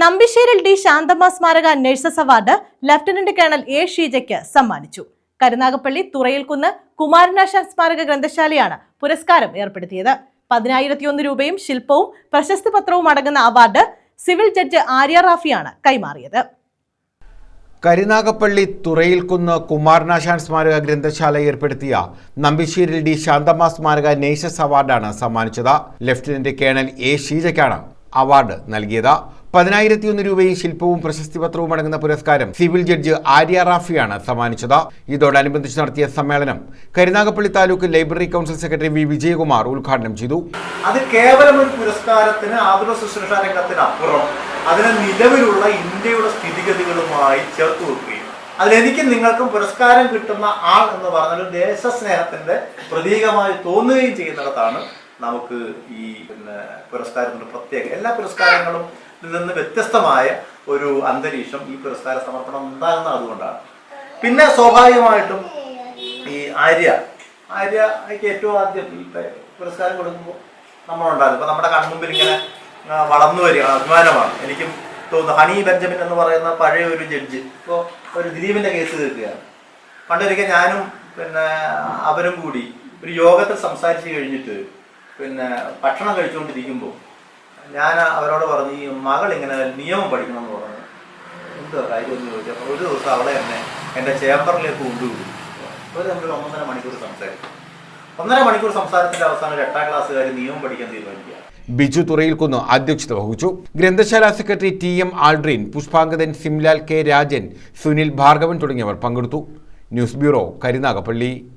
നമ്പിശ്ശേരിൽ D Shanthamma സ്മാരക nurses award lieutenant colonel A ഷീജയ്ക്ക് സമ്മാനിച്ചു. കരുനാഗപ്പള്ളി തുറയിൽക്കുന്ന് കുമാരനാശാൻ സ്മാരക ഗ്രന്ഥശാലയാണ് പുരസ്കാരം ഏർപ്പെടുത്തിയത്. പതിനായിരത്തിയൊന്ന് രൂപയും ശില്പവും പ്രശസ്തി പത്രവും അടങ്ങുന്ന അവാർഡ് സിവിൽ ജഡ്ജ് ആര്യ റാഫിയാണ് കൈമാറിയത്. കരുനാഗപ്പള്ളി തുറയിൽക്കുന്ന് കുമാരനാശാൻ സ്മാരക ഗ്രന്ഥശാല ഏർപ്പെടുത്തിയ നമ്പിശ്ശേരിൽ ഡി ശാന്തമ്മ സ്മാരക നേഴ്സസ് അവാർഡാണ് സമ്മാനിച്ചത്. ലഫ്റ്റനന്റ് കേണൽ എ ഷീജയ്ക്കാണ് അവാർഡ് നൽകിയത്. പതിനായിരത്തിയൊന്ന് രൂപയും ശില്പവും പ്രശസ്തി പത്രവും അടങ്ങുന്ന പുരസ്കാരം സിവിൽ ജഡ്ജ് ആര്യ റാഫിയാണ് സമ്മാനിച്ചത്. ഇതോടനുബന്ധിച്ച് നടത്തിയ സമ്മേളനം Karunagappally taluk library council secretary V. Vijayakumar ഉദ്ഘാടനം ചെയ്തു. അത് കേവലം ഒരു പുരസ്കാരത്തിന് ആതുര ശുശ്രൂഷ രംഗത്തിനപ്പുറം അതിനെ നിലവിലുള്ള ഇന്ത്യയുടെ സ്ഥിതിഗതികളുമായി ചേർത്ത് വെക്കുകയും അതിലെനിക്ക് നിങ്ങൾക്കും പുരസ്കാരം കിട്ടുന്ന ആൾ എന്ന് പറഞ്ഞാൽ ദേശസ്നേഹത്തിന്റെ പ്രതീകമായി തോന്നുകയും ചെയ്യുന്നിടത്താണ് നമുക്ക് ഈ പിന്നെ പുരസ്കാരത്തിന്റെ പ്രത്യേക എല്ലാ പുരസ്കാരങ്ങളും നിന്ന് വ്യത്യസ്തമായ ഒരു അന്തരീക്ഷം ഈ പുരസ്കാര സമർപ്പണം ഉണ്ടാകുന്ന അതുകൊണ്ടാണ്. പിന്നെ സ്വാഭാവികമായിട്ടും ഈ ആര്യ ആര്യക്ക് ഏറ്റവും ആദ്യം ഈ പുരസ്കാരം കൊടുക്കുമ്പോൾ നമ്മളുണ്ടാകും ഇപ്പൊ നമ്മുടെ കൺമുമ്പിൽ ഇങ്ങനെ വളർന്നു വരിക അഭിമാനമാണ്. എനിക്കും തോന്നുന്നു ഹണി ബെഞ്ചമിൻ എന്ന് പറയുന്ന പഴയ ഒരു ജഡ്ജ് ഇപ്പോൾ ഒരു ദിലീപിന്റെ കേസ് തീർക്കുകയാണ്. പണ്ടൊരിക്കൽ ഞാനും പിന്നെ അവരും കൂടി ഒരു യോഗത്തിൽ സംസാരിച്ച് കഴിഞ്ഞിട്ട് പിന്നെ ഭക്ഷണം കഴിച്ചുകൊണ്ടിരിക്കുമ്പോൾ ഞാൻ അവരോട് പറഞ്ഞു ഈ മകൾ ഇങ്ങനെ നിയമം പഠിക്കണം എന്ന് പറഞ്ഞു. എന്തോ കാര്യം? എന്ന് ചോദിച്ചപ്പോൾ ഒരു ദിവസം അവളെ എന്നെ എന്റെ ചേംബറിലേക്ക് കൊണ്ടുപോയി ഒരു നമ്മൾ ഒന്നര മണിക്കൂർ സംസാരിക്കും ഒന്നര മണിക്കൂർ സംസാരത്തിന്റെ അവസാനം എട്ടാം ക്ലാസ്സുകാർ നിയമം പഠിക്കാൻ തീരുമാനിക്കുക. ബിജു തുറയിൽക്കുന്ന് അധ്യക്ഷത വഹിച്ചു. ഗ്രന്ഥശാല secretary T M Aldrin Pushpangadan Simlal K Rajan Sunil Bhargavan തുടങ്ങിയവർ പങ്കെടുത്തു. News bureau Karunagappally.